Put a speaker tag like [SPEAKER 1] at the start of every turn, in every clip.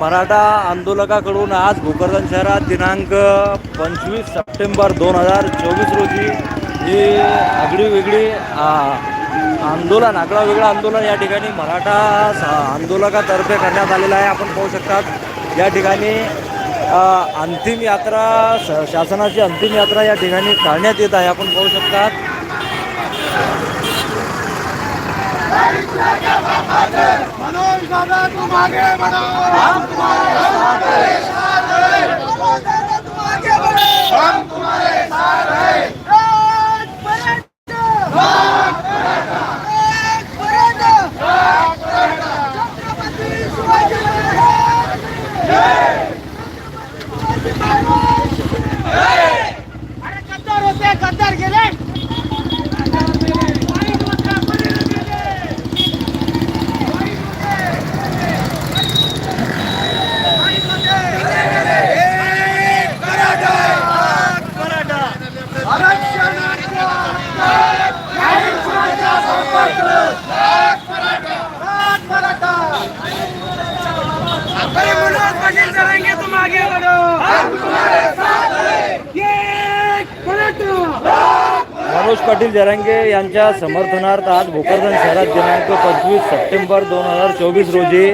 [SPEAKER 1] मराठा आंदोलकाकडून आज भोकरदन शहरात दिनांक पंचवीस सप्टेंबर दोन हजार चोवीस रोजी ही आगळी वेगळी आंदोलन आगळा वेगळं आंदोलन या ठिकाणी मराठा आंदोलकातर्फे करण्यात आलेलं आहे. आपण पाहू शकतात या ठिकाणी अंतिम यात्रा स- शासनाची अंतिम यात्रा या ठिकाणी काढण्यात येत आहे. आपण पाहू शकतात.
[SPEAKER 2] दादा तुम आगे बढ़ो हम तुम्हारे साथ हैं हम तुम्हारे साथ हैं राज पराठा राज पराठा राज पराठा राज पराठा छत्रपति शिवाजी महाराज जय छत्रपति शिवाजी महाराज जय अरे गद्दार होते गद्दार गेले वाईट होते बळी गेले चलेंगे तुम आगे बढ़ो हम तुम्हारे साथ हैं ये पलटो
[SPEAKER 1] मनोज पाटील जरांगे यांच्या समर्थनार्थ आज भोकरदन शहरात दिनांक पंचवीस सप्टेंबर दोन हजार चोवीस रोजी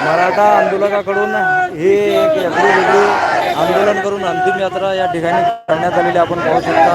[SPEAKER 1] मराठा आंदोलकाकडून हे एक वेगळी वेगळी आंदोलन करून अंतिम यात्रा या ठिकाणी करण्यात आलेली आपण पाहू शकता.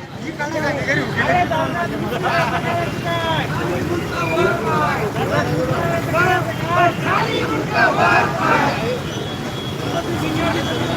[SPEAKER 2] मारून घ्यायचं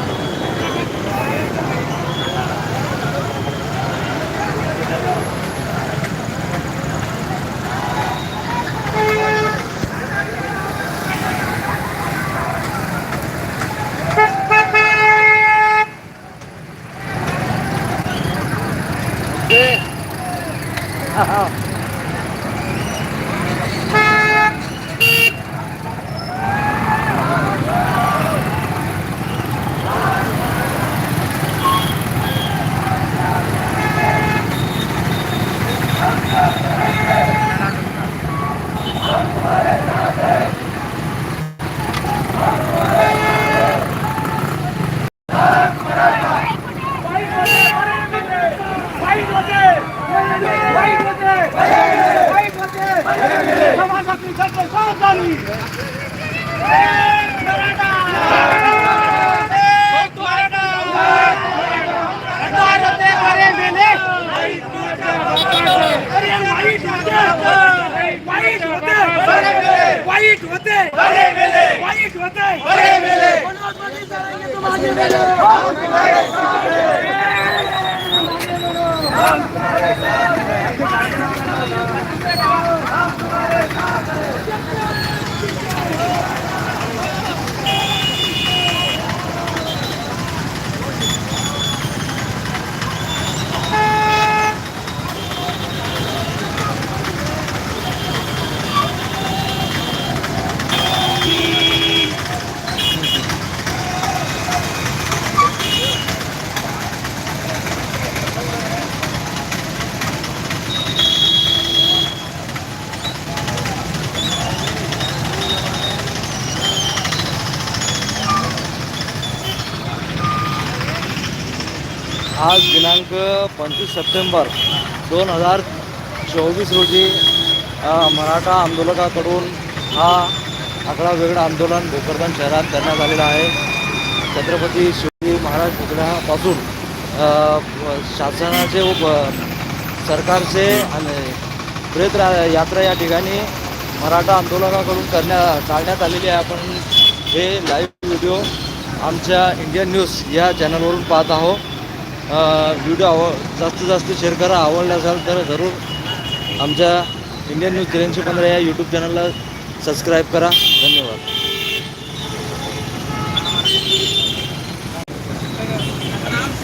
[SPEAKER 2] Ha, ha, ha. वाईट होते! वाईट होते! वाईट
[SPEAKER 1] आज दिनांक पंचवीस सप्टेंबर दोन हजार चोवीस रोजी मराठा आंदोलकाकडून हा आगळा वेगळा आंदोलन भोकरदन शहरात करण्यात आलेलं आहे. छत्रपती शिवाजी महाराज पुतळ्यापासून शासनाचे व सरकारचे आणि प्रेत रा- यात्रा या ठिकाणी मराठा आंदोलकाकडून करण्या टाळण्यात आलेली आहे. आपण हे लाईव्ह व्हिडिओ आमच्या इंडियन न्यूज या चॅनलवरून पाहत आहोत. व्हिडिओ आव जास्तीत जास्त शेअर करा. आवडला असाल तर जरूर आमच्या इंडियन न्यूज त्र्याऐंशी पंधरा या यूट्यूब चॅनलला सबस्क्राईब करा. धन्यवाद.